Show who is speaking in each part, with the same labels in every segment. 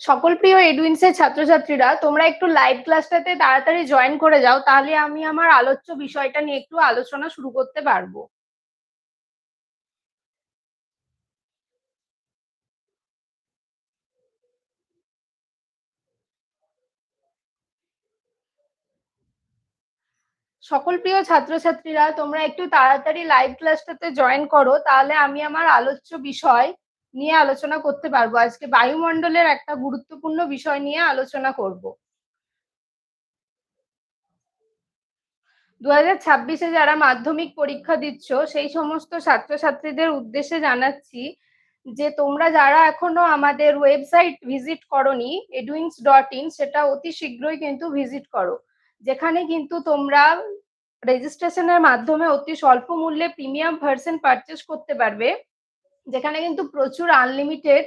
Speaker 1: সকল প্রিয় এডুইন্সের ছাত্রছাত্রীরা, তোমরা একটু লাইভ ক্লাসটাতে তাড়াতাড়ি জয়েন করে যাও, তাহলে আমি আমার আলোচ্য বিষয়টা নিয়ে একটু আলোচনা শুরু করতে পারব। সকল প্রিয় ছাত্রছাত্রীরা, তোমরা একটু তাড়াতাড়ি লাইভ ক্লাসটাতে জয়েন করো, তাহলে আমি আমার আলোচ্য বিষয় নিয়ে আলোচনা করতে পারব। আজকে বায়ুমণ্ডলের একটা গুরুত্বপূর্ণ বিষয় নিয়ে আলোচনা করব। দু হাজার ছাব্বিশে যারা মাধ্যমিক পরীক্ষা দিচ্ছ, সেই সমস্ত ছাত্রছাত্রীদের উদ্দেশ্যে জানাচ্ছি যে, তোমরা যারা এখনও আমাদের ওয়েবসাইট ভিজিট করনি এডুইংস ডট ইন, সেটা অতি শীঘ্রই কিন্তু ভিজিট করো। যেখানে কিন্তু তোমরা রেজিস্ট্রেশনের মাধ্যমে অতি স্বল্প মূল্যে প্রিমিয়াম ভার্সন পারচেস করতে পারবে। যেখানে কিন্তু প্রচুর আনলিমিটেড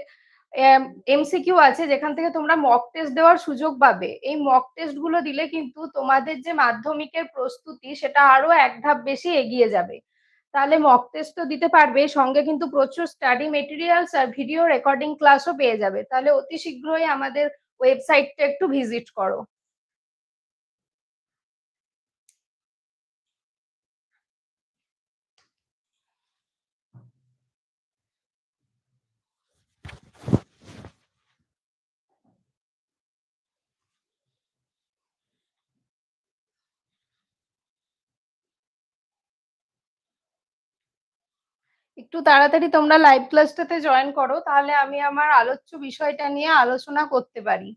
Speaker 1: এমসিকিউ আছে, যেখান থেকে তোমরা মক টেস্ট দেওয়ার সুযোগ পাবে। এই মক টেস্টগুলো দিলে কিন্তু তোমাদের যে মাধ্যমিকের প্রস্তুতি, সেটা আরও এক ধাপ বেশি এগিয়ে যাবে। তাহলে মক টেস্ট তো দিতে পারবে, সঙ্গে কিন্তু প্রচুর স্টাডি মেটেরিয়ালস আর ভিডিও রেকর্ডিং ক্লাসও পেয়ে যাবে। তাহলে অতি শীঘ্রই আমাদের ওয়েবসাইটটা একটু ভিজিট করো। একটু তাড়াতাড়ি তোমরা লাইভ ক্লাসটাতে জয়েন করো, তাহলে আমি আমার আলোচ্য বিষয়টা নিয়ে আলোচনা করতে পারি।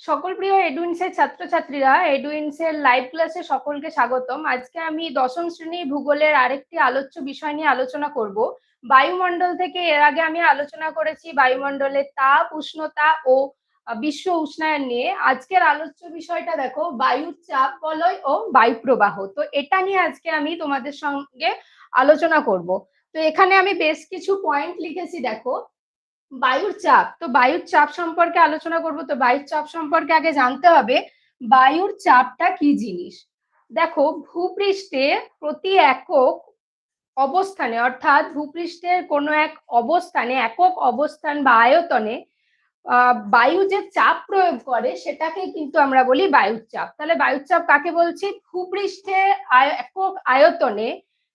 Speaker 1: সকল প্রিয় এডুইন্সের ছাত্রছাত্রীরা এডুইন্সের লাইভ ক্লাসে সকলকে স্বাগতম। আজকে আমি দশম শ্রেণি ভূগোলের আরেকটি আলোচ্য বিষয় নিয়ে আলোচনা করব। বায়ুমণ্ডল থেকে এর আগে আমি আলোচনা করেছি, বায়ুমণ্ডলের তাপ, উষ্ণতা ও বিশ্ব উষ্ণায়ন নিয়ে। আজকের আলোচ্য বিষয়টা দেখো, বায়ুর চাপ, বলয় ও বায়ু প্রবাহ তো এটা নিয়ে আজকে আমি তোমাদের সঙ্গে আলোচনা করব। তো এখানে আমি বেশ কিছু পয়েন্ট লিখেছি, দেখো। বায়ুর চাপ, তো বায়ুর চাপ সম্পর্কে আলোচনা করব। তো বায়ুর চাপ সম্পর্কে আগে জানতে হবে, বায়ুর চাপটা কি জিনিস? দেখো, ভূপৃষ্ঠে প্রতি একক অবস্থানে, অর্থাৎ ভূপৃষ্ঠের কোনো এক অবস্থানে, একক অবস্থান বা আয়তনে বায়ু যে চাপ প্রয়োগ করে, সেটাকে কিন্তু আমরা বলি বায়ুর চাপ তাহলে বায়ুর চাপ কাকে বলছি? ভূপৃষ্ঠে একক আয়তনে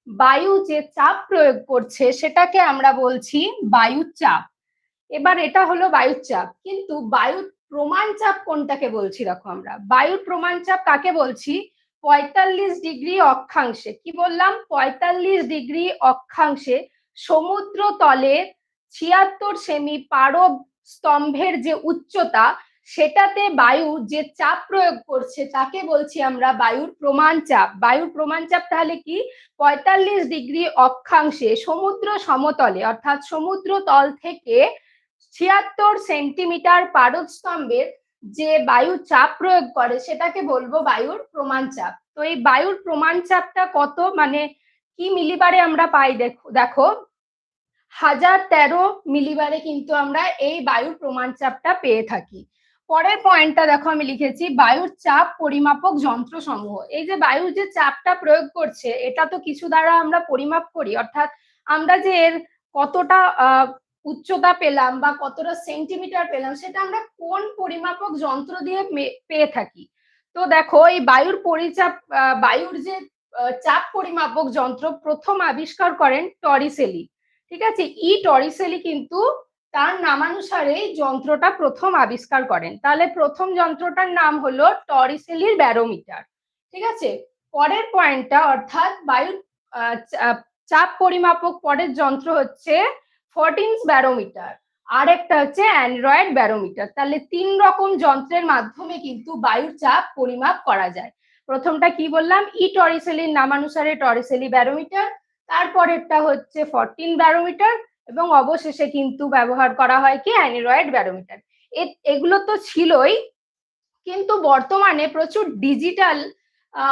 Speaker 1: বায়ু যে চাপ প্রয়োগ করছে, সেটাকে আমরা বলছি বায়ুর চাপ এবার এটা হলো বায়ুর চাপ কিন্তু বায়ুর প্রমাণ চাপ কোনটাকে বলছি? দেখো আমরা। বায়ুর প্রমাণ চাপ কাকে বলছি? পঁয়তাল্লিশ ডিগ্রি অক্ষাংশে, কি বললাম? পঁয়তাল্লিশ ডিগ্রি অক্ষাংশে সমুদ্র তলে ছিয়াত্তর সেমি পারব স্তম্ভের যে উচ্চতা, সেটাতে বায়ু যে চাপ প্রয়োগ করছে, তাকে বলছি আমরা বায়ুর প্রমাণ চাপ। বায়ুর প্রমাণ চাপ তাহলে কি? পঁয়তাল্লিশ ডিগ্রি অক্ষাংশে সমুদ্র সমতলে, অর্থাৎ সমুদ্র তল থেকে ছিয়াত্তর সেন্টিমিটার পারদস্তম্ভের যে বায়ু চাপ প্রয়োগ করে, সেটাকে বলব বায়ুর প্রমাণ চাপ। তো এই বায়ুর প্রমাণ চাপটা কত? মানে কি মিলিবারে আমরা পাই দেখো হাজার তেরো মিলিবারে কিন্তু আমরা এই বায়ুর প্রমাণ চাপটা পেয়ে থাকি। পরের পয়েন্টটা দেখো, আমি লিখেছি, বায়ুর চাপ পরিমাপক যন্ত্র সমূহ এই যে বায়ুর যে চাপটা প্রয়োগ করছে, এটা তো কিছু দ্বারা আমরা পরিমাপ করি, অর্থাৎ আমরা যে এর কতটা উচ্চতা পেলাম বা কতটা সেন্টিমিটার পেলাম, সেটা আমরা কোন পরিমাপক যন্ত্র দিয়ে পেয়ে থাকি? তো দেখো, এই বায়ুর পরিচাপ বায়ুর যে চাপ পরিমাপক যন্ত্র প্রথম আবিষ্কার করেন টরিসেলি, ঠিক আছে? ই টরিসেলি কিন্তু তার নামানুসারে যন্ত্রটা প্রথম আবিষ্কার করেন। তাহলে প্রথম যন্ত্রটার নাম হলো টরিসেলির ব্যারোমিটার, ঠিক আছে? পরের পয়েন্টটা অর্থাৎ বায়ুর চাপ পরিমাপক পরের যন্ত্র হচ্ছে ফোরটিন্স ব্যারোমিটার আর একটা হচ্ছে অ্যান্ড্রয়েড ব্যারোমিটার তাহলে তিন রকম যন্ত্রের মাধ্যমে কিন্তু বায়ুর চাপ পরিমাপ করা যায়। প্রথমটা কি বললাম? ই টরিসেলির নামানুসারে টরিসেলি ব্যারোমিটার তারপরেরটা হচ্ছে ফরটিন ব্যারোমিটার এবং অবশেষে কিন্তু ব্যবহার করা হয় কি? অ্যান্ড্রয়েড ব্যারোমিটার এগুলো তো ছিলই, কিন্তু বর্তমানে প্রচুর ডিজিটাল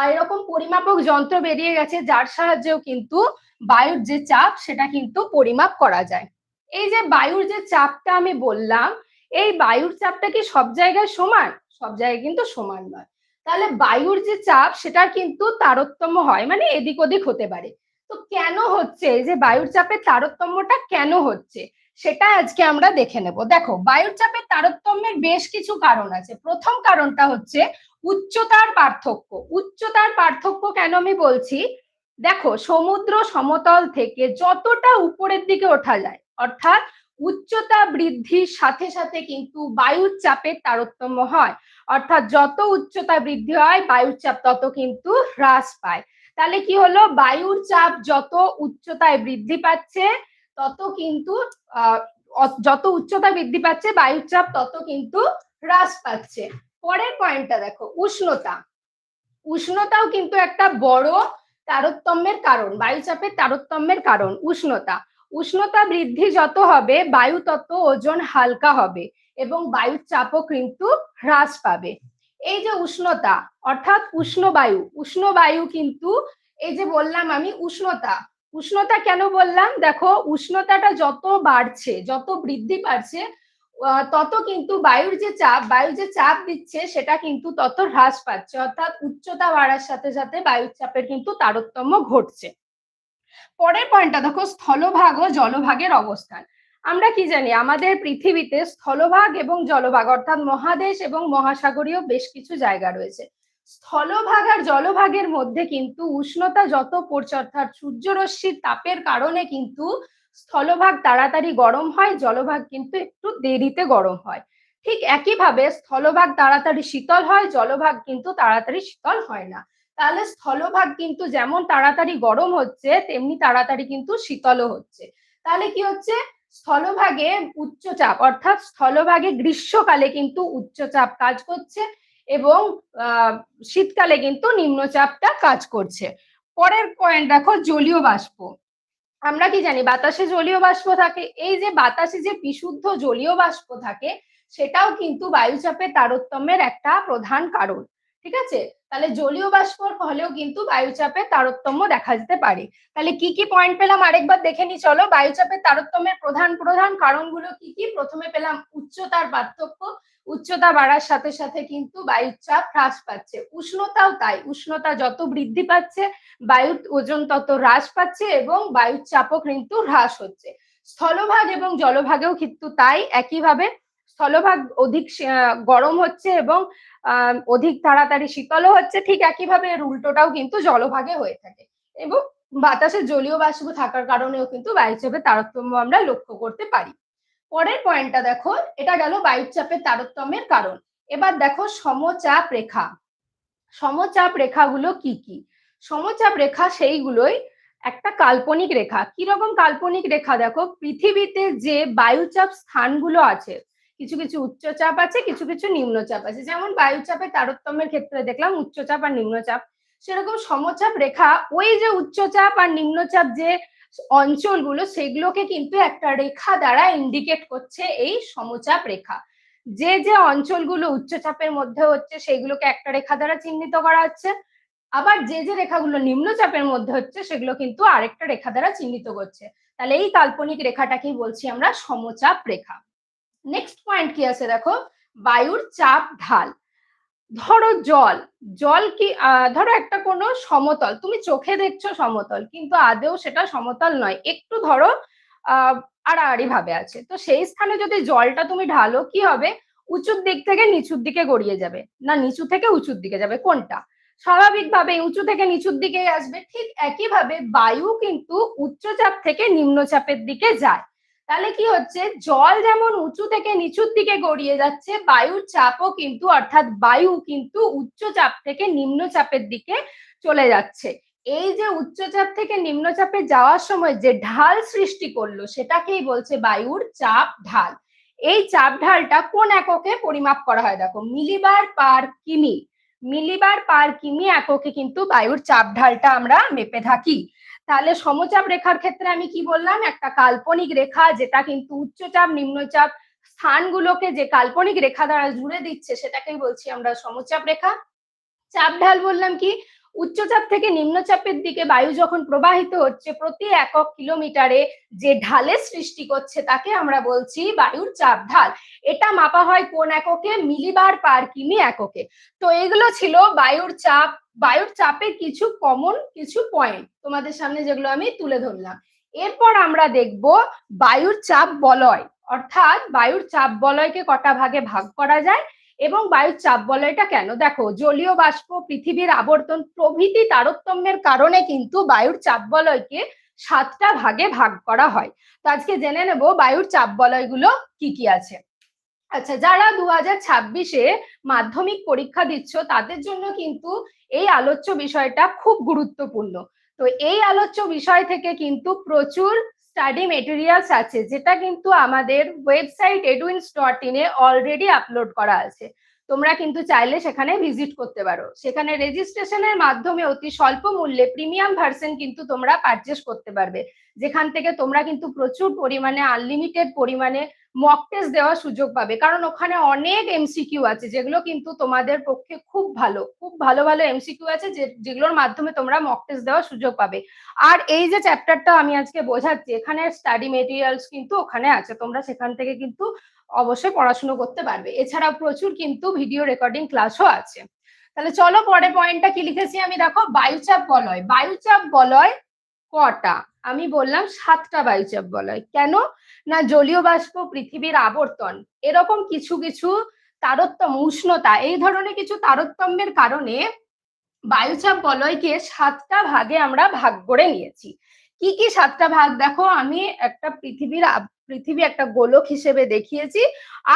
Speaker 1: এরকম পরিমাপক যন্ত্র বেরিয়ে গেছে, যার সাহায্যেও কিন্তু বায়ুর যে চাপ, সেটা কিন্তু পরিমাপ করা যায়। এই যে বায়ুর যে চাপটা আমি বললাম, এই বায়ুর চাপটা কি সব জায়গায় সমান? সব জায়গায় কিন্তু সমান নয়। তাহলে বায়ুর যে চাপ সেটা কিন্তু তারতম্য হয় মানে এদিক ওদিক হতে পারে। তো কেন হচ্ছে? যে বায়ুর চাপের তারতম্যটা কেন হচ্ছে? সেটা আজকে আমরা দেখে নেব। দেখো, বায়ুর চাপের তারতম্যের বেশ কিছু কারণ আছে। প্রথম কারণটা হচ্ছে উচ্চতার পার্থক্য। উচ্চতার পার্থক্য কেন আমি বলছি? দেখো, সমুদ্র সমতল থেকে যতটা উপরের দিকে ওঠা যায়, অর্থাৎ উচ্চতা বৃদ্ধির সাথে সাথে কিন্তু বায়ুর চাপের তারতম্য হয়। অর্থাৎ যত উচ্চতা বৃদ্ধি হয়, বায়ুর চাপ তত কিন্তু হ্রাস পায়। তাহলে কি হলো? বায়ুর চাপ যত উচ্চতায় বৃদ্ধি পাচ্ছে, তত কিন্তু যত উচ্চতা বৃদ্ধি পাচ্ছে, বায়ুর চাপ তত কিন্তু হ্রাস পাচ্ছে। পরের পয়েন্টটা দেখো, উষ্ণতা। উষ্ণতাও কিন্তু একটা বড় তারতম্যের কারণ, বায়ুচাপের তারতম্যের কারণ, উষ্ণতা। উষ্ণতা বৃদ্ধি যত হবে, বায়ু তত ওজন হালকা হবে এবং বায়ুর চাপও কিন্তু হ্রাস পাবে। এই যে উষ্ণতা, অর্থাৎ উষ্ণ বায়ু উষ্ণ বায়ু কিন্তু এই যে বললাম আমি উষ্ণতা উষ্ণতা কেন বললাম? দেখো, উষ্ণতাটা যত বাড়ছে, যত বৃদ্ধি পাচ্ছে তত কিন্তু বায়ুর যে চাপ বায়ু যে চাপ দিচ্ছে, সেটা কিন্তু তত হ্রাস পাচ্ছে। অর্থাৎ উচ্চতা বাড়ার সাথে সাথে বায়ুর চাপের কিন্তু তারতম্য ঘটছে। পরের পয়েন্টটা দেখো, স্থলভাগ ও জলভাগের অবস্থান। আমরা কি জানি, আমাদের পৃথিবীতে স্থলভাগ এবং জলভাগ, অর্থাৎ মহাদেশ এবং মহাসাগরীয় বেশ কিছু জায়গা রয়েছে। স্থলভাগ আর জলভাগের মধ্যে কিন্তু উষ্ণতা যত পড়ছে, অর্থাৎ সূর্যরশ্মির তাপের কারণে কিন্তু স্থলভাগ তাড়াতাড়ি গরম হয়, জলভাগ কিন্তু একটু দেরিতে গরম হয়। ঠিক একইভাবে স্থলভাগ তাড়াতাড়ি শীতল হয়, জলভাগ কিন্তু তাড়াতাড়ি শীতল হয় না। তাহলে স্থলভাগ কিন্তু যেমন তাড়াতাড়ি গরম হচ্ছে, তেমনি তাড়াতাড়ি কিন্তু শীতলও হচ্ছে। তাহলে কি হচ্ছে? স্থলভাগে উচ্চচাপ, অর্থাৎ স্থলভাগে গ্রীষ্মকালে কিন্তু উচ্চচাপ কাজ করছে এবং শীতকালে কিন্তু নিম্নচাপটা কাজ করছে। পরের পয়েন্ট দেখো, জলীয় বাষ্প। আমরা কি জানি, বাতাসে জলীয় বাষ্প থাকে। এই যে বাতাসে যে বিশুদ্ধ জলীয় বাষ্প থাকে, সেটাও কিন্তু বায়ুচাপের তারতম্যের একটা প্রধান কারণ। ঠিক আছে? তাহলে জলীয় বাষ্পর ফলেও কিন্তু বায়ুচাপের তারতম্য দেখা যেতে পারে। তাহলে কি কি পয়েন্ট পেলাম? আরেকবার দেখে নি চলো। বায়ুচাপের তারতম্যের প্রধান প্রধান কারণগুলো কি কি? প্রথমে পেলাম উচ্চতার পার্থক্য। উচ্চতা বাড়ার সাথে সাথে কিন্তু বায়ুর চাপ হ্রাস পাচ্ছে। উষ্ণতাও তাই। উষ্ণতা যত বৃদ্ধি পাচ্ছে বায়ুর ওজন তত হ্রাস পাচ্ছে এবং বায়ুর চাপও কিন্তু হ্রাস হচ্ছে। স্থলভাগ এবং জলভাগেও কিন্তু তাই একইভাবে স্থলভাগ অধিক গরম হচ্ছে এবং অধিক তাড়াতাড়ি শীতলও হচ্ছে, ঠিক একইভাবে এর উল্টোটাও কিন্তু জলভাগে হয়ে থাকে। এবং বাতাসে জলীয় বাষ্প থাকার কারণেও কিন্তু বায়ুচাপের তারতম্য আমরা লক্ষ্য করতে পারি। পরের পয়েন্টটা দেখো, এটা গেল বায়ুচাপের তারতম্যের কারণ। এবার দেখো সমচাপ রেখা। সমচাপ রেখাগুলো কি কি? সমচাপ রেখা সেইগুলোই একটা কাল্পনিক রেখা। কীরকম কাল্পনিক রেখা দেখো, পৃথিবীতে যে বায়ুচাপ স্থানগুলো আছে কিছু কিছু উচ্চচাপ আছে, কিছু কিছু নিম্নচাপ আছে। যেমন বায়ুচাপের তারতম্যের ক্ষেত্রে দেখলাম উচ্চচাপ আর নিম্নচাপ সেরকম সমচাপ রেখা, ওই যে উচ্চচাপ আর নিম্নচাপ যে অঞ্চলগুলো, সেগুলোকে কিন্তু একটা রেখা দ্বারা ইন্ডিকেট করছে এই সমচাপ রেখা। যে যে অঞ্চলগুলো উচ্চচাপের মধ্যে হচ্ছে, সেগুলোকে একটা রেখা দ্বারা চিহ্নিত করা হচ্ছে। আবার যে যে রেখাগুলো নিম্নচাপের মধ্যে হচ্ছে, সেগুলো কিন্তু আরেকটা রেখা দ্বারা চিহ্নিত করছে। তাহলে এই কাল্পনিক রেখাটাকেই বলছি আমরা সমচাপ রেখা। নেক্সট পয়েন্ট কি আছে দেখো? বায়ুর চাপ ঢাল। ধরো জল জল কি ধরো একটা কোনো সমতল, তুমি চোখে দেখছ সমতল, কিন্তু আদেও সেটা সমতল নয়। একটু ধরো আড়াআড়ি ভাবে আছে। তো সেই স্থানে যদি জলটা তুমি ঢালো, কি হবে? উঁচুর দিক থেকে নিচুর দিকে গড়িয়ে যাবে। না, নিচু থেকে উঁচুর দিকে যাবে। কোনটা? স্বাভাবিকভাবে উঁচু থেকে নিচুর দিকে আসবে। ঠিক একইভাবে বায়ু কিন্তু উচ্চচাপ থেকে নিম্নচাপের দিকে যায়। তাহলে কি হচ্ছে? জল যেমন উঁচু থেকে নিচুর দিকে গড়িয়ে যাচ্ছে, বায়ুর চাপও কিন্তু, অর্থাৎ বায়ু কিন্তু উচ্চচাপ থেকে নিম্নচাপের দিকে চলে যাচ্ছে। এই যে উচ্চচাপ থেকে নিম্নচাপে যাওয়ার সময় যে ঢাল সৃষ্টি করল, সেটাকেই বলছে বায়ুর চাপ ঢাল। এই চাপ ঢালটা কোন এককে পরিমাপ করা হয়? দেখো, মিলিবার পার কিমি। মিলিবার পার কিমি এককে কিন্তু বায়ুর চাপ ঢালটা আমরা মেপে থাকি। তাহলে সমচাপ রেখার ক্ষেত্রে আমি কি বললাম? একটা কাল্পনিক রেখা যেটা কিন্তু উচ্চচাপ, নিম্নচাপ স্থানগুলোকে যে কাল্পনিক রেখা দ্বারা জুড়ে দিচ্ছে সেটাকেই বলছি আমরা সমচাপ রেখা। চাপ ঢাল বললাম কি? উচ্চচাপ থেকে নিম্নচাপের দিকে বায়ু যখন প্রবাহিত হচ্ছে প্রতি একক কিলোমিটারে যে ঢালের সৃষ্টি করছে তাকে আমরা বলছি বায়ুর চাপ ঢাল। এটা মাপা হয় কোন এককে? মিলিবার পার কিমি এককে। তো এগুলো ছিল বায়ুর চাপ, বায়ুর চাপের কিছু কমন কিছু পয়েন্ট তোমাদের সামনে যেগুলো আমি তুলে ধরলাম। এরপর আমরা দেখব বায়ুর চাপ বলয়। অর্থাৎ বায়ুর চাপ বলয়কে কটা ভাগে ভাগ করা যায়? এবং বায়ুর চাপ বলয়টা কেন? দেখো, জলীয় বাষ্প পৃথিবীর আবর্তন প্রভৃতি তারতম্যের কারণে কিন্তু বায়ুর চাপ বলয়কে সাতটা ভাগে ভাগ করা হয়। তো আজকে জেনে নেব বায়ুর চাপ বলয়গুলো কি কি আছে। আচ্ছা যারা দু হাজার ছাব্বিশে মাধ্যমিক পরীক্ষা দিচ্ছ, তাদের জন্য কিন্তু এই আলোচ্য বিষয়টা খুব গুরুত্বপূর্ণ। তো এই আলোচ্য বিষয় থেকে কিন্তু প্রচুর স্টাডি মেটেরিয়ালস আছে, যেটা কিন্তু আমাদের ওয়েবসাইট এডুইন্স ডট ইনে অলরেডি আপলোড করা আছে। তোমরা কিন্তু চাইলে সেখানে ভিজিট করতে পারো। সেখানে রেজিস্ট্রেশনের মাধ্যমে অতি স্বল্প মূল্যে প্রিমিয়াম ভার্সন কিন্তু তোমরা পারচেস করতে পারবে। যেখান থেকে তোমরা কিন্তু প্রচুর পরিমাণে আনলিমিটেড পরিমাণে মক টেস্ট দেওয়ার সুযোগ পাবে। কারণ ওখানে অনেক এমসিকিউ আছে, যেগুলো কিন্তু তোমাদের পক্ষে খুব ভালো খুব ভালো ভালো এমসিকিউ আছে যেগুলোর মাধ্যমে তোমরা মক টেস্ট দেওয়ার সুযোগ পাবে। আর এই যে চ্যাপ্টারটা আমি আজকে বোঝাচ্ছি, এখানে স্টাডি মেটেরিয়ালস কিন্তু ওখানে আছে, তোমরা সেখান থেকে কিন্তু অবশ্যই পড়াশুনো করতে পারবে। এছাড়াও প্রচুর কিন্তু ভিডিও রেকর্ডিং ক্লাসও আছে। তাহলে চলো পরে পয়েন্টটা কি লিখেছি আমি? দেখো, বায়ুচাপ বলয়। বায়ুচাপ বলয় কটা? আমি বললাম সাতটা বায়ুচাপ বলয়। কেন? না জলীয় বাষ্প পৃথিবীর আবর্তন। এরকম কিছু কিছু তারতম্য, উষ্ণতা, এই ধরনের কিছু তারতম্যের কারণে বায়ুচাপ বলয়কে সাতটা ভাগে আমরা ভাগ করে নিয়েছি। কি কি সাতটা ভাগ? দেখো, আমি একটা পৃথিবীর পৃথিবী একটা গোলক হিসেবে দেখিয়েছি,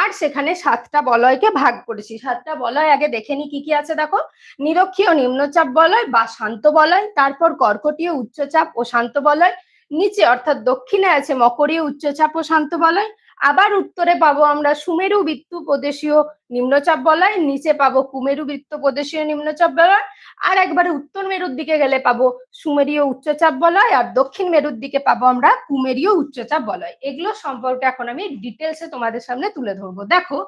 Speaker 1: আর সেখানে সাতটা বলয়কে ভাগ করেছি। সাতটা বলয় আগে দেখে নি কি কি আছে দেখো? নিরক্ষীয় নিম্নচাপ বলয় বা শান্ত বলয়, তারপর কর্কটীয় উচ্চচাপ ও শান্ত বলয়, নিচে অর্থাৎ দক্ষিণে আছে মকরীয় উচ্চচাপ ও শান্ত বলয় আবার উত্তরে পাবো আমরা সুমেরু বৃত্ত প্রদেশীয় নিম্নচাপ বলয়, নিচে পাবো কুমেরু বৃত্ত প্রদেশীয় নিম্নচাপ বলয়, আর একবারে উত্তর মেরুর দিকে গেলে পাবো সুমেরীয় উচ্চচাপ বলয়, আর দক্ষিণ মেরুর দিকে পাবো আমরা কুমেরীয় উচ্চচাপ বলয়। এগুলো সম্পর্কে এখন আমি ডিটেলসে তোমাদের সামনে তুলে ধরবো। দেখো,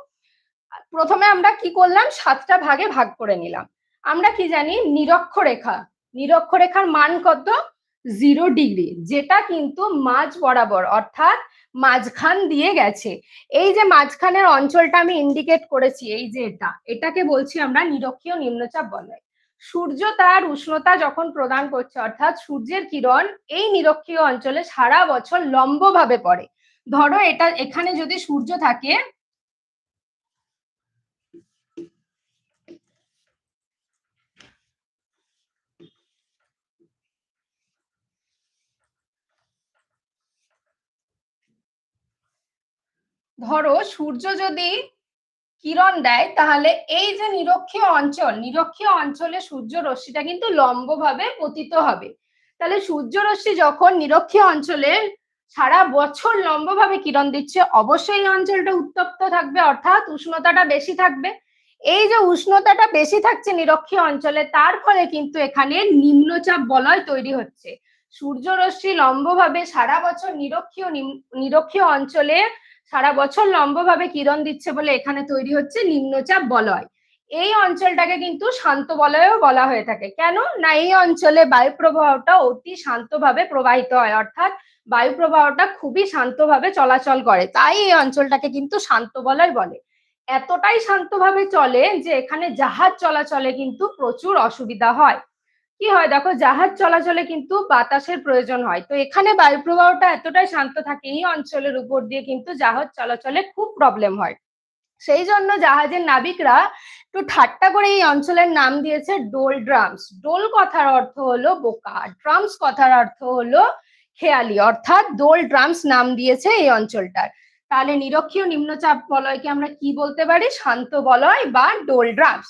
Speaker 1: প্রথমে আমরা কি করলাম? সাতটা ভাগে ভাগ করে নিলাম। আমরা কি জানি? নিরক্ষরেখা নিরক্ষরেখার মান কত? Zero degree. যেটা কিন্তু মাঝ বরাবর, অর্থাৎ মাঝখান দিয়ে গেছে। এই যে মাঝখানের অঞ্চলটা আমি ইন্ডিকেট করেছি, এই যে এটা, এটাকে বলছি আমরা নিরক্ষীয় নিম্নচাপ বলয়। সূর্য তার উষ্ণতা যখন প্রদান করছে, অর্থাৎ সূর্যের কিরণ এই নিরক্ষীয় অঞ্চলে সারা বছর লম্বভাবে পড়ে। ধরো এটা, এখানে যদি সূর্য থাকে ধরো সূর্য যদি কিরণ দেয়, তাহলে এই যে নিরক্ষীয় অঞ্চল, নিরক্ষীয় অঞ্চলে সূর্য রশ্মিটা কিন্তু লম্বভাবে পতিত হবে। তাহলে সূর্য রশ্মি যখন নিরক্ষীয় অঞ্চলে সারা বছর লম্বভাবে কিরণ দিচ্ছে, অবশ্যই এই অঞ্চলটা উত্তপ্ত থাকবে, অর্থাৎ উষ্ণতাটা বেশি থাকবে। এই যে উষ্ণতাটা বেশি থাকছে নিরক্ষীয় অঞ্চলে, তার ফলে কিন্তু এখানে নিম্নচাপ বলয় তৈরি হচ্ছে। সূর্যরশ্মি লম্বভাবে সারা বছর নিরক্ষীয় নিরক্ষীয় অঞ্চলে সারা বছর লম্বভাবে কিরণ দিচ্ছে বলে এখানে তৈরি হচ্ছে নিম্নচাপ বলয়। এই অঞ্চলটাকে কিন্তু শান্ত বলয়ও বলা হয়ে থাকে। কেন? না, এই অঞ্চলে বায়ু প্রবাহটা অতি শান্তভাবে প্রবাহিত হয়। অর্থাৎ বায়ু প্রবাহটা খুবই শান্তভাবে চলাচল করে। তাই এই অঞ্চলটাকে কিন্তু শান্ত বলয় বলে। এতটাই শান্তভাবে চলে যে এখানে জাহাজ চলাচলে কিন্তু প্রচুর অসুবিধা হয়। কি হয়? দেখো, জাহাজ চলাচলে কিন্তু বাতাসের প্রয়োজন হয়। তো এখানে বায়ু প্রবাহটা এতটাই শান্ত থাকে, এই অঞ্চলের উপর দিয়ে কিন্তু জাহাজ চলাচলে খুব প্রবলেম হয়। সেই জন্য জাহাজের নাবিকরা একটু ঠাট্টা করে এই অঞ্চলের নাম দিয়েছে ডোল ড্রামস। ডোল কথার অর্থ হলো বোকা, ড্রামস কথার অর্থ হলো খেয়ালি, অর্থাৎ ডোল ড্রামস নাম দিয়েছে এই অঞ্চলটার। তাহলে নিরক্ষীয় নিম্নচাপ বলয়কে আমরা কি বলতে পারি? শান্ত বলয় বা ডোল ড্রামস।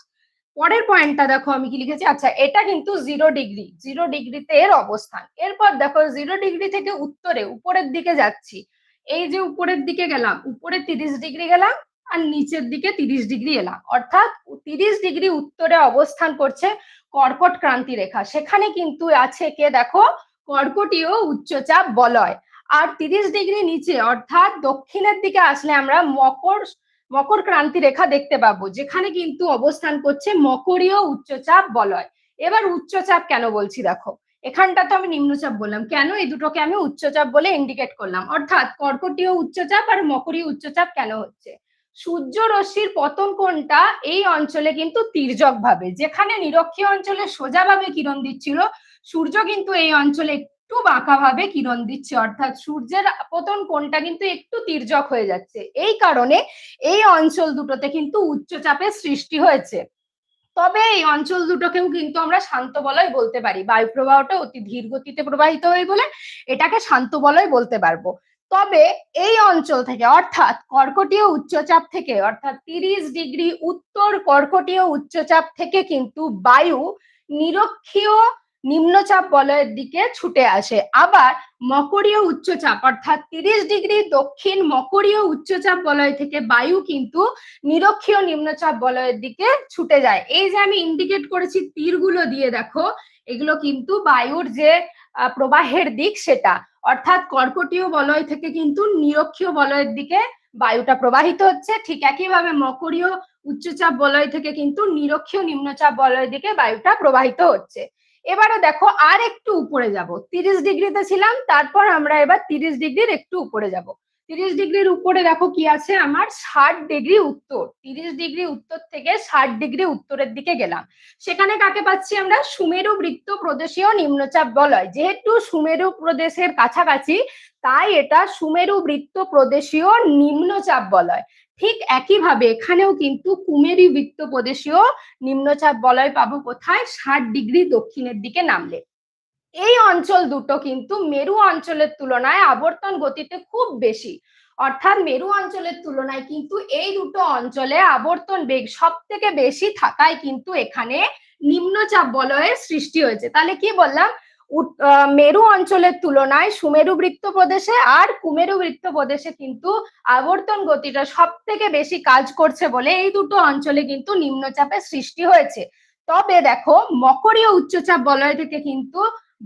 Speaker 1: পরের পয়েন্টটা দেখো আমি কি লিখেছি? আচ্ছা এটা কিন্তু জিরো ডিগ্রি জিরো ডিগ্রিতে এর অবস্থান। এরপর দেখো জিরো ডিগ্রি থেকে উত্তরে, উপরের দিকে যাচ্ছি। এই যে উপরের দিকে গেলাম, উপরে তিরিশ ডিগ্রি গেলাম, আর নিচের দিকে তিরিশ ডিগ্রি এলাম। অর্থাৎ তিরিশ ডিগ্রি উত্তরে অবস্থান করছে কর্কট ক্রান্তি রেখা। সেখানে কিন্তু আছে কে দেখো? কর্কটীয় উচ্চচাপ বলয়। আর তিরিশ ডিগ্রি নিচে, অর্থাৎ দক্ষিণের দিকে আসলে আমরা মকর মকর ক্রান্তি রেখা দেখতে পাবো, যেখানে কিন্তু অবস্থান করছে মকরীয় উচ্চচাপ বলয়। এবার উচ্চচাপ কেন বলছি দেখো? এখানটা তো আমি নিম্নচাপ বললাম। কেন এই দুটোকে আমি উচ্চচাপ বলে ইন্ডিকেট করলাম? অর্থাৎ কর্কটীয় উচ্চচাপ আর মকরীয় উচ্চচাপ কেন হচ্ছে? সূর্য রশ্মির পতন কোণটা এই অঞ্চলে কিন্তু তির্যক ভাবে, যেখানে নিরক্ষীয় অঞ্চলে সোজাভাবে কিরণ দিচ্ছিল, সূর্য কিন্তু এই অঞ্চলে একটু বাঁকা ভাবে কিরণ দিচ্ছে, অর্থাৎ সূর্যের পতন কোণটা কিন্তু একটু তির্যক হয়ে যাচ্ছে। এই কারণে এই অঞ্চল দুটোতে কিন্তু উচ্চচাপের সৃষ্টি হয়েছে। তবে এই অঞ্চল দুটোকেও কিন্তু আমরা শান্ত বলয় বলতে পারি। বায়ু প্রবাহটা অতি ধীর গতিতে প্রবাহিত হয় বলে এটাকে শান্ত বলয় বলতে পারব। তবে এই অঞ্চল থেকে, অর্থাৎ কর্কটীয় উচ্চচাপ থেকে, অর্থাৎ তিরিশ ডিগ্রি উত্তর কর্কটীয় উচ্চচাপ থেকে কিন্তু বায়ু নিরক্ষীয় নিম্নচাপ বলয়ের দিকে ছুটে আসে। আবার মকরীয় উচ্চচাপ, অর্থাৎ তিরিশ ডিগ্রি দক্ষিণ মকরীয় উচ্চচাপ বলয় থেকে বায়ু কিন্তু নিরক্ষীয় নিম্নচাপ বলয়ের দিকে ছুটে যায়। এই যে আমি ইন্ডিকেট করেছি তীরগুলো দিয়ে, দেখো, এগুলো কিন্তু বায়ুর যে প্রবাহের দিক সেটা, অর্থাৎ কর্কটীয় বলয় থেকে কিন্তু নিরক্ষীয় বলয়ের দিকে বায়ুটা প্রবাহিত হচ্ছে। ঠিক একইভাবে মকরীয় উচ্চচাপ বলয় থেকে কিন্তু নিরক্ষীয় নিম্নচাপ বলয়ের দিকে বায়ুটা প্রবাহিত হচ্ছে। এবারে দেখো আর একটু উপরে যাব। তিরিশ ডিগ্রিতে ছিলাম, তারপর আমরা এবার তিরিশ ডিগ্রির একটু উপরে যাব। তিরিশ ডিগ্রির উপরে দেখো কি আছে আমার? ষাট ডিগ্রি উত্তর। তিরিশ ডিগ্রি উত্তর থেকে ষাট ডিগ্রি উত্তরের দিকে গেলাম। সেখানে কাকে পাচ্ছি আমরা? সুমেরু বৃত্ত প্রদেশীয় নিম্নচাপ বলয়। যেহেতু সুমেরু প্রদেশের কাছাকাছি, তাই এটা সুমেরু বৃত্ত প্রদেশীয় নিম্নচাপ বলয়। ঠিক একইভাবে এখানেও কিন্তু কুমেরু বৃত্ত প্রদেশীয় নিম্নচাপ বলয় পাবো কোথায়? ষাট ডিগ্রি দক্ষিণের দিকে নামলে। এই অঞ্চল দুটো কিন্তু মেরু অঞ্চলের তুলনায় আবর্তন গতিতে খুব বেশি। অর্থাৎ মেরু অঞ্চলের তুলনায় কিন্তু এই দুটো অঞ্চলে আবর্তন বেগ সব থেকে বেশি থাকায় কিন্তু এখানে নিম্নচাপ বলয়ের সৃষ্টি হয়েছে। তাহলে কি বললাম? মেরু অঞ্চলের তুলনায় সুমেরু বৃত্ত প্রদেশে আর কুমেরু বৃত্ত প্রদেশে কিন্তু আবর্তন গতিটা সব থেকে বেশি কাজ করছে বলে এই দুটো অঞ্চলে কিন্তু নিম্নচাপের সৃষ্টি হয়েছে। তবে দেখো, মকরীয় উচ্চচাপ বলয় থেকে কিন্তু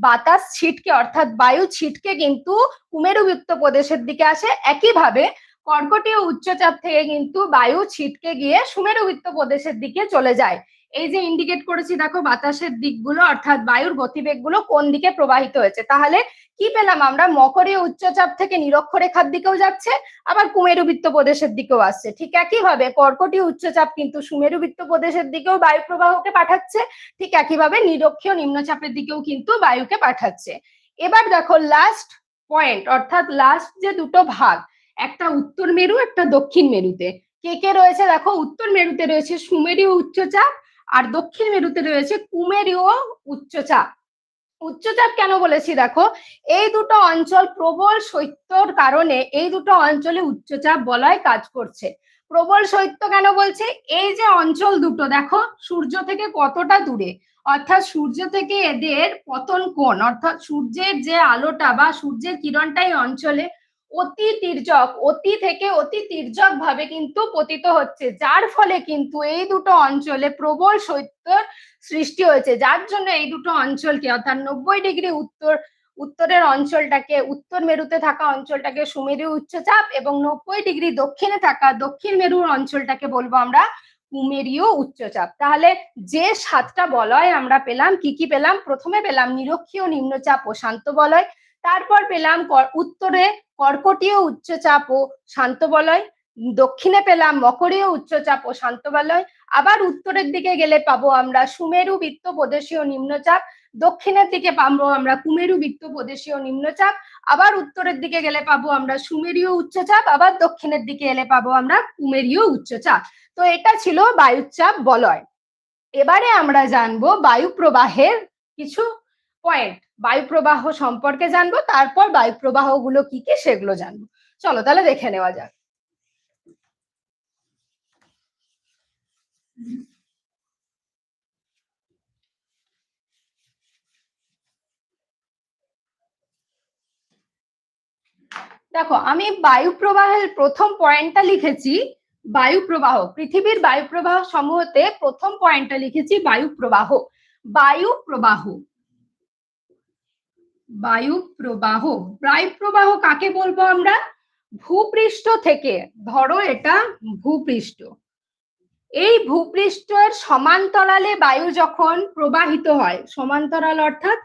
Speaker 1: বাতাস ছিটকে, অর্থাৎ বায়ু ছিটকে কিন্তু কুমেরু বৃত্ত প্রদেশের দিকে আসে। একইভাবে কর্কটীয় উচ্চচাপ থেকে কিন্তু বায়ু ছিটকে গিয়ে সুমেরু বৃত্ত প্রদেশের দিকে চলে যায়। এই যে ইন্ডিকেট করেছি, দেখো বাতাসের দিকগুলো অর্থাৎ বায়ুর গতিবেগগুলো কোন দিকে প্রবাহিত হয়েছে? তাহলে কি পেলাম আমরা? মকরীয় উচ্চচাপ থেকে নিরক্ষরেখার দিকেও যাচ্ছে, আবার কুমেরুবৃত্ত প্রদেশের দিকেও আসছে। ঠিক একইভাবে কর্কটীয় উচ্চচাপ কিন্তু সুমেরুবৃত্ত প্রদেশের দিকেও বায়ু প্রবাহকে পাঠাচ্ছে, ঠিক একইভাবে নিরক্ষীয় নিম্নচাপের দিকেও কিন্তু বায়ুকে পাঠাচ্ছে। এবার দেখো লাস্ট পয়েন্ট অর্থাৎ লাস্ট যে দুটো ভাগ, একটা উত্তর মেরু, একটা দক্ষিণ মেরুতে। কে কে রয়েছে? দেখো উত্তর মেরুতে রয়েছে সুমেরীয় উচ্চচাপ আর দক্ষিণ মেরুতে রয়েছে কুমেরীয় উচ্চচাপ। উচ্চচাপ কেন বলেছি দেখো? এই দুটো অঞ্চল প্রবল শৈত্যর কারণে এই দুটো অঞ্চলে উচ্চচাপ বলয় কাজ করছে। প্রবল শৈত্য কেন বলছে? এই যে অঞ্চল দুটো, দেখো, সূর্য থেকে কতটা দূরে? অর্থাৎ সূর্য থেকে এদের পতন কোণ, অর্থাৎ সূর্যের যে আলোটা বা সূর্যের কিরণটাই অঞ্চলে অতি তির্যক, অতি থেকে অতি তির্যক ভাবে কিন্তু পতিত হচ্ছে। যার ফলে কিন্তু এই দুটো অঞ্চলে প্রবল শৈত্যর সৃষ্টি হয়েছে। যার জন্য এই দুটো অঞ্চলকে, অর্থাৎ নব্বই ডিগ্রি উত্তর, উত্তরের অঞ্চলটাকে, উত্তর মেরুতে থাকা অঞ্চলটাকে সুমেরু উচ্চচাপ এবং নব্বই ডিগ্রি দক্ষিণে থাকা দক্ষিণ মেরুর অঞ্চলটাকে বলব আমরা কুমেরীয় উচ্চচাপ। তাহলে যে সাতটা বলয় আমরা পেলাম, কি কি পেলাম? প্রথমে পেলাম নিরক্ষীয় নিম্নচাপ ও শান্ত বলয়। তারপর পেলাম উত্তরে কর্কটীয় উচ্চচাপ ও শান্ত বলয় দক্ষিণে পেলাম মকরীয় উচ্চচাপ ও শান্ত বলয় আবার উত্তরের দিকে গেলে পাবো আমরা সুমেরু বৃত্ত প্রদেশীয় নিম্নচাপ, দক্ষিণের দিকে পাবো আমরা কুমেরু বৃত্ত প্রদেশীয় নিম্নচাপ, আবার উত্তরের দিকে গেলে পাবো আমরা সুমেরীয় উচ্চচাপ, আবার দক্ষিণের দিকে এলে পাবো আমরা কুমেরীয় উচ্চচাপ। তো এটা ছিল বায়ুচাপ বলয়। এবারে আমরা জানব বায়ু প্রবাহের কিছু পয়েন্ট বায়ু প্রবাহ সম্পর্কে জানব, তারপর বায়ু প্রবাহগুলো কি কি সেগুলো জানব। চলো তাহলে দেখে নেওয়া যাক। দেখো, আমি বায়ু প্রবাহের প্রথম পয়েন্টটা লিখেছি বায়ু প্রবাহ পৃথিবীর বায়ু প্রবাহ সমূহতে প্রথম পয়েন্টটা লিখেছি বায়ু প্রবাহ বায়ু প্রবাহ বায়ু প্রবাহ। বায়ু প্রবাহ কাকে বলব আমরা? ভূপৃষ্ঠ থেকে। ধরো এটা ভূপৃষ্ঠ। এই ভূপৃষ্ঠের সমান্তরালে বায়ু যখন প্রবাহিত হয়, সমান্তরাল অর্থাৎ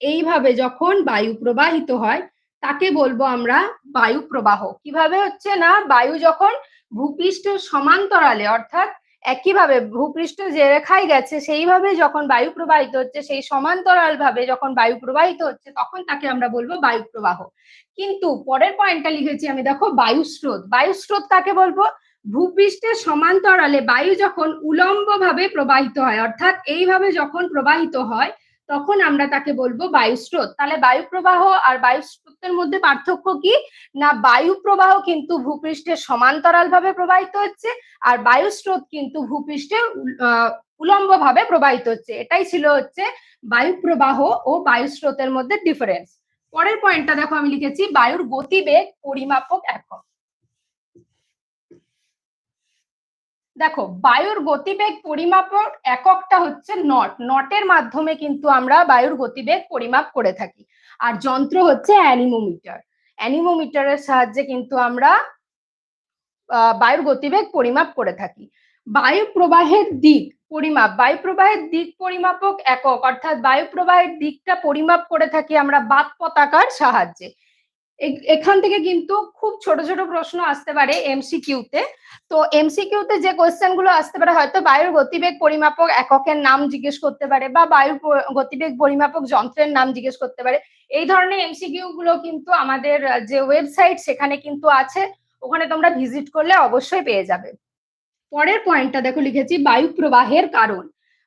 Speaker 1: এইভাবে যখন বায়ু প্রবাহিত হয়, তাকে বলব আমরা বায়ু প্রবাহ। কীভাবে হচ্ছে না? বায়ু যখন ভূপৃষ্ঠের সমান্তরালে অর্থাৎ একইভাবে ভূপৃষ্ঠ যে রেখায় গেছে, সেইভাবে যখন বায়ু প্রবাহিত হচ্ছে, সেই সমান্তরাল ভাবে যখন বায়ু প্রবাহিত হচ্ছে, তখন তাকে আমরা বলব বায়ু প্রবাহ। কিন্তু পরের পয়েন্টটা লিখেছি আমি, দেখো, বায়ু স্রোত। বায়ু স্রোত কাকে বলব? ভূপৃষ্ঠের সমান্তরালে বায়ু যখন উলম্ব ভাবে প্রবাহিত হয়, অর্থাৎ এইভাবে যখন প্রবাহিত হয় তখন আমরা তাকে বলব বায়ু স্রোত। তাহলে বায়ু প্রবাহ আর বায়ু স্রোতের মধ্যে পার্থক্য কি? না, বায়ু প্রবাহ কিন্তু ভূপৃষ্ঠের সমান্তরাল ভাবে প্রবাহিত হচ্ছে আর বায়ু স্রোত কিন্তু ভূপৃষ্ঠে উলম্ব ভাবে প্রবাহিত হচ্ছে। এটাই ছিল হচ্ছে বায়ু প্রবাহ ও বায়ু স্রোতের মধ্যে ডিফারেন্স পরের পয়েন্টটা দেখো আমি লিখেছি, বায়ুর গতিবেগ পরিমাপক একক। দেখো, বায়ুর গতিবেগ পরিমাপক এককটা হচ্ছে নট নটের মাধ্যমে কিন্তু আমরা বায়ুর গতিবেগ পরিমাপ করে থাকি। আর যন্ত্র হচ্ছে অ্যানিমোমিটার। অ্যানিমোমিটারের সাহায্যে কিন্তু আমরা বায়ুর গতিবেগ পরিমাপ করে থাকি। বায়ু প্রবাহের দিক পরিমাপ, বায়ু প্রবাহের দিক পরিমাপক একক, অর্থাৎ বায়ু প্রবাহের দিকটা পরিমাপ করে থাকি আমরা বাদ পতাকার সাহায্যে। এখান থেকে কিন্তু খুব ছোট ছোট প্রশ্ন আসতে পারে এমসিকিউতে তো। এমসিকিউতে যে কোয়েশ্চেনগুলো আসতে পারে, হয়তো বায়ুর গতিবেগ পরিমাপক এককের নাম জিজ্ঞেস করতে পারে বা বায়ুর গতিবেগ পরিমাপক যন্ত্রের নাম জিজ্ঞেস করতে পারে। এই ধরনের এমসিকিউ গুলো কিন্তু আমাদের যে ওয়েবসাইট সেখানে কিন্তু আছে। ওখানে তোমরা ভিজিট করলে অবশ্যই পেয়ে যাবে। পরের পয়েন্টটা দেখো, লিখেছি বায়ু প্রবাহের কারণ।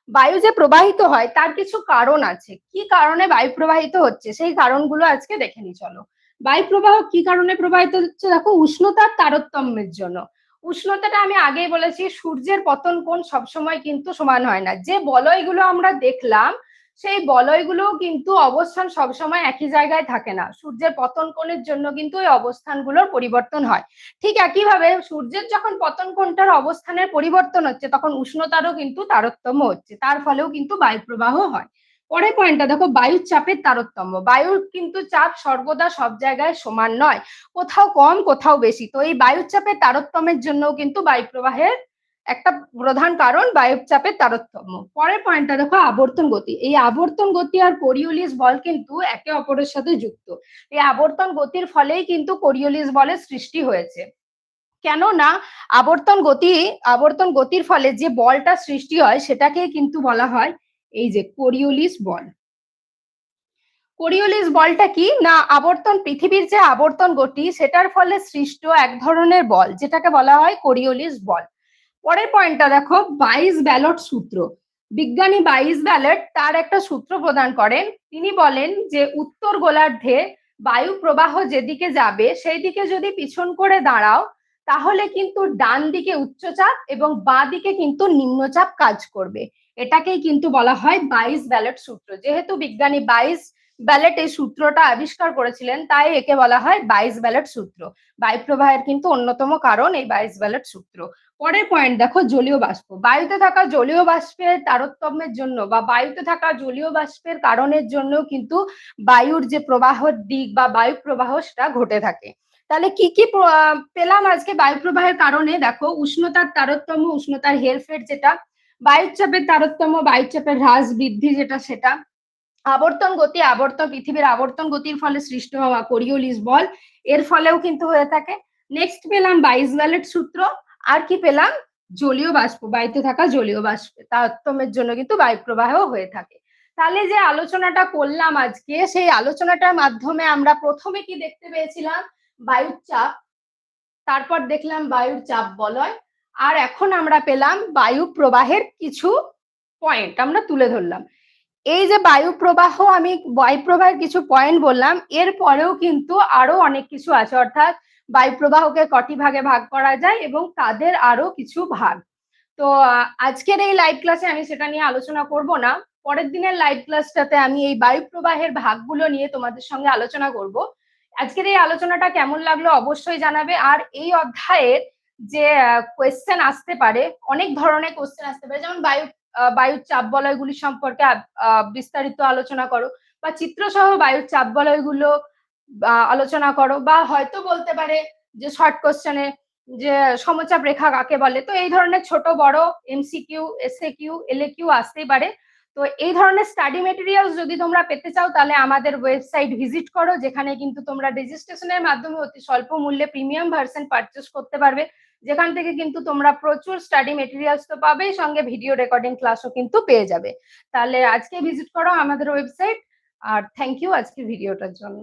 Speaker 1: বায়ু যে প্রবাহিত হয়, তার কিছু কারণ আছে। কি কারণে বায়ু প্রবাহিত হচ্ছে? সেই কারণগুলো আজকে দেখে নি চলো। বায়ু প্রবাহ কি কারণে প্রবাহিত হচ্ছে? দেখো উষ্ণতার তারতম্যের জন্য। উষ্ণতাটা আমি আগেই বলেছি, সূর্যের পতন কোণ সবসময় কিন্তু সমান হয় না। যে বলয়গুলো আমরা দেখলাম, সেই বলয়গুলো কিন্তু অবস্থান সবসময় একই জায়গায় থাকে না। সূর্যের পতন কোণের জন্য কিন্তু ওই অবস্থানগুলোর পরিবর্তন হয়। ঠিক একইভাবে সূর্যের যখন পতন কোণটার অবস্থানের পরিবর্তন হচ্ছে, তখন উষ্ণতারও কিন্তু তারতম্য হচ্ছে। তার ফলেও কিন্তু বায়ু প্রবাহ হয়। পরের পয়েন্টটা দেখো, বায়ুর চাপের তারতম্য। বায়ুর কিন্তু চাপ সর্বদা সব জায়গায় সমান নয়, কোথাও কম, কোথাও বেশি। তো এই বায়ুর চাপের তারতম্যের জন্য কিন্তু বায়ু প্রবাহের একটা প্রধান কারণ বায়ুর চাপের তারতম্য। পরের পয়েন্টটা দেখো, আবর্তন গতি। এই আবর্তন গতি আর কোরিওলিস বল কিন্তু একে অপরের সাথে যুক্ত। এই আবর্তন গতির ফলেই কিন্তু কোরিওলিস বলের সৃষ্টি হয়েছে। কেননা আবর্তন গতি, আবর্তন গতির ফলে যে বলটা সৃষ্টি হয় সেটাকে কিন্তু বলা হয় এই যে কোরিওলিস বল। কোরিওলিস বলটা কি? না, আবর্তন, পৃথিবীর যে আবর্তন গতি, সেটার ফলে সৃষ্ট এক ধরনের বল, যেটাকে বলা হয় কোরিওলিস বল। পরের পয়েন্টটা দেখো, বাইশ ব্যালট সূত্র। বিজ্ঞানী বাইশ ব্যালট তার একটা সূত্র প্রদান করেন। তিনি বলেন যে উত্তর গোলার্ধে বায়ু প্রবাহ যেদিকে যাবে সেই দিকে যদি পিছন করে দাঁড়াও তাহলে কিন্তু ডান দিকে উচ্চচাপ এবং বাঁ দিকে কিন্তু নিম্নচাপ কাজ করবে। এটাকেই কিন্তু বলা হয় বাইশ ব্যালট সূত্র। যেহেতু বিজ্ঞানী বাইশ ব্যালেট এই সূত্রটা আবিষ্কার করেছিলেন, তাই একে বলা হয় বাইশ ব্যালট সূত্র। বায়ু প্রবাহের কিন্তু অন্যতম কারণ এই বাইশ ব্যালট সূত্র। পরের পয়েন্ট দেখো জলীয় বাষ্প। বায়ুতে থাকা জলীয় বাষ্পের তারতম্যের জন্য বা বায়ুতে থাকা জলীয় বাষ্পের কারণের জন্য কিন্তু বায়ুর যে প্রবাহের দিক বা বায়ু প্রবাহ সেটা ঘটে থাকে। তাহলে কি কি পেলাম আজকে বায়ু প্রবাহের কারণে? দেখো, উষ্ণতার তারতম্য, উষ্ণতার হেরফের যেটা, বায়ুচাপের তারতম্য, বায়ুচাপের হ্রাস বৃদ্ধি যেটা সেটা, আবর্তন গতি, আবর্তন, পৃথিবীর আবর্তন গতির ফলে সৃষ্টি হওয়া কোরিওলিস বল, এর ফলেও কিন্তু হয়ে থাকে। নেক্সট পেলাম বাইশ ব্যালেট সূত্র, আর কি পেলাম? জলীয় বাষ্প, বায়ুতে থাকা জলীয় বাষ্প, তারতম্যের জন্য কিন্তু বায়ু প্রবাহ হয়ে থাকে। তাহলে যে আলোচনাটা করলাম আজকে, সেই আলোচনাটার মাধ্যমে আমরা প্রথমে কি দেখতে পেয়েছিলাম? বায়ুর চাপ, তারপর দেখলাম বায়ুর চাপ বলয়, আর এখন আমরা পেলাম বায়ু প্রবাহের কিছু পয়েন্ট আমরা তুলে ধরলাম। এই যে বায়ু প্রবাহ, আমি বায়ু প্রবাহের কিছু পয়েন্ট বললাম, এর পরেও কিন্তু আরও অনেক কিছু আছে, অর্থাৎ বায়ু প্রবাহকে কটি ভাগে ভাগ করা যায় এবং তাদের আরও কিছু ভাগ। তো আজকের এই লাইভ ক্লাসে আমি সেটা নিয়ে আলোচনা করব না। পরের দিনের লাইভ ক্লাসটাতে আমি এই বায়ু প্রবাহের ভাগগুলো নিয়ে তোমাদের সঙ্গে আলোচনা করব। আজকের এই আলোচনাটা কেমন লাগল অবশ্যই জানাবে। আর এই অধ্যায়ের যে কোয়েশ্চেন আসতে পারে, অনেক ধরনের কোয়েশ্চেন আসতে পারে, যেমন বায়ু বায়ুর চাপ বলয়গুলি সম্পর্কে বিস্তারিত আলোচনা করো বা চিত্রসহ বায়ুর চাপ বলয়গুলো আলোচনা করো বা হয়তো বলতে পারে যে শর্ট কোশ্চেনে যে সমচাপ রেখা কাকে বলে। তো এই ধরনের ছোট বড় MCQ SA Q LA Q আসতেই পারে। তো এই ধরনের স্টাডি মেটেরিয়ালস যদি তোমরা পেতে চাও, তাহলে আমাদের ওয়েবসাইট ভিজিট করো, যেখানে কিন্তু তোমরা রেজিস্ট্রেশনের মাধ্যমে অতি স্বল্প মূল্যে প্রিমিয়াম ভার্সন পারচেস করতে পারবে। যেখান থেকে কিন্তু তোমরা প্রচুর স্টাডি মেটেরিয়ালস তো পাবেই, সঙ্গে ভিডিও রেকর্ডিং ক্লাসও কিন্তু পেয়ে যাবে। তাহলে আজকে ভিজিট করো আমাদের ওয়েবসাইট আর থ্যাংক ইউ আজকে ভিডিওটার জন্য।